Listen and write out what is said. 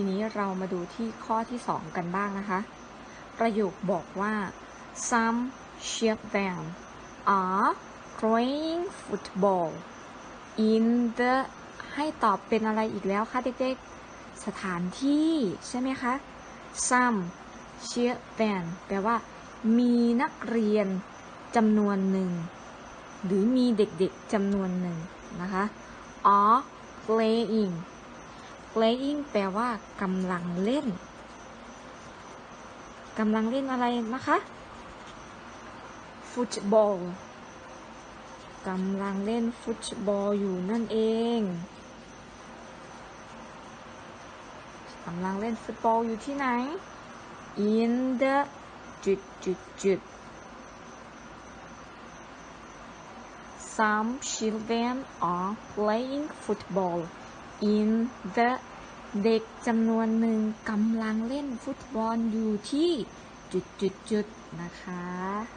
ทีนี้เรามาดูที่ข้อที่สองกันบ้างนะคะ ประโยคบอกว่า some children are playing football in the ให้ตอบเป็นอะไรอีกแล้วคะเด็กๆ สถานที่ใช่ไหมคะ some children แปลว่า มีนักเรียนจำนวนหนึ่ง หรือมีเด็กๆจำนวนหนึ่งนะคะ are playing playing แปลว่ากำลังเล่นกำลังเล่นอะไรนะคะ football กำลังเล่นฟุตบอลอยู่นั่นเองกำลังเล่นฟุตบอลอยู่ที่ไหน in the จุดจุดจุด Some children are playing football in the เด็กจำนวนหนึ่งกำลังเล่นฟุตบอลอยู่ที่จุดจุดจุดนะคะ